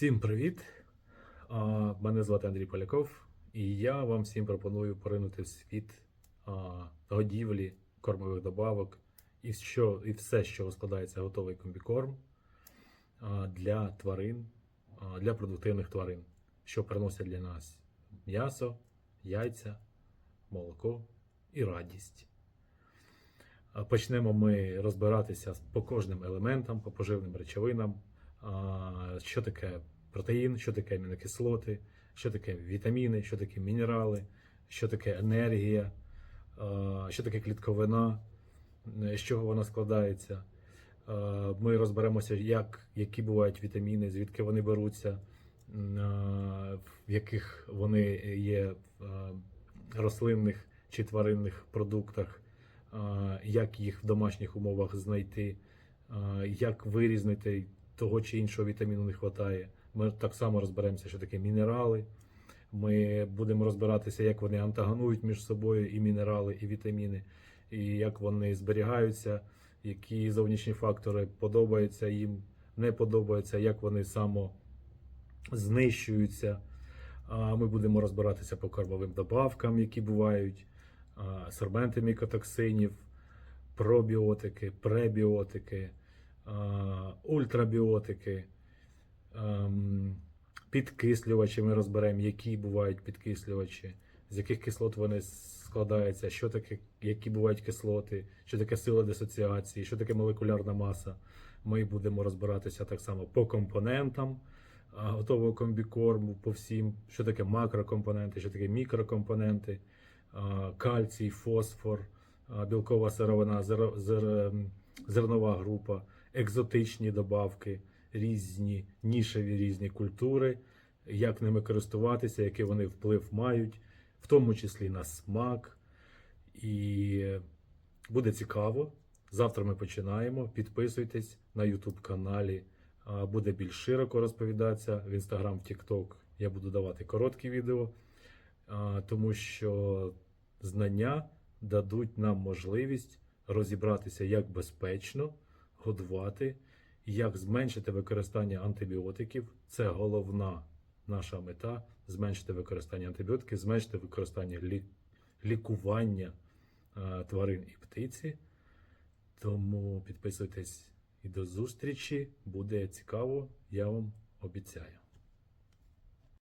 Всім привіт! Мене звати Андрій Поляков, і я вам всім пропоную поринути в світ годівлі, кормових добавок і, що, і все, чого складається готовий комбікорм для тварин, для продуктивних тварин, що приносять для нас м'ясо, яйця, молоко і радість. Почнемо ми розбиратися по кожним елементам, по поживним речовинам, що таке протеїн, що таке амінокислоти, що таке вітаміни, що таке мінерали, що таке енергія, що таке клітковина, е, з чого вона складається. Ми розберемося, як, які бувають вітаміни, звідки вони беруться, в яких вони є в рослинних чи тваринних продуктах, як їх в домашніх умовах знайти, як вирізнити того чи іншого вітаміну не вистачає. Ми так само розберемося, що таке мінерали. Ми будемо розбиратися, як вони антагонують між собою і мінерали, і вітаміни, і як вони зберігаються, які зовнішні фактори подобаються їм, не подобаються, як вони само знищуються. Ми будемо розбиратися по кормовим добавкам, які бувають, сорбенти мікотоксинів, пробіотики, пребіотики, ультрабіотики, ем, підкислювачі. Ми розберемо, які бувають підкислювачі, з яких кислот вони складаються, що таке, які бувають кислоти, що таке сила дисоціації, що таке молекулярна маса. Ми будемо розбиратися так само по компонентам готового комбікорму, по всім, що таке макрокомпоненти, що таке мікрокомпоненти, кальцій, фосфор, білкова сировина, зер- зернова група, екзотичні добавки, різні нішеві різні культури, як ними користуватися, який вони вплив мають, в тому числі на смак. І буде цікаво. Завтра ми починаємо. Підписуйтесь на YouTube каналі. Буде більш широко розповідатися в Instagram, в TikTok. Я буду давати короткі відео, тому що знання дадуть нам можливість розібратися, як безпечно годувати, як зменшити використання антибіотиків. Це головна наша мета зменшити використання антибіотиків, зменшити використання лі- лікування а, тварин і птиці. Тому підписуйтесь і до зустрічі. Буде цікаво, я вам обіцяю.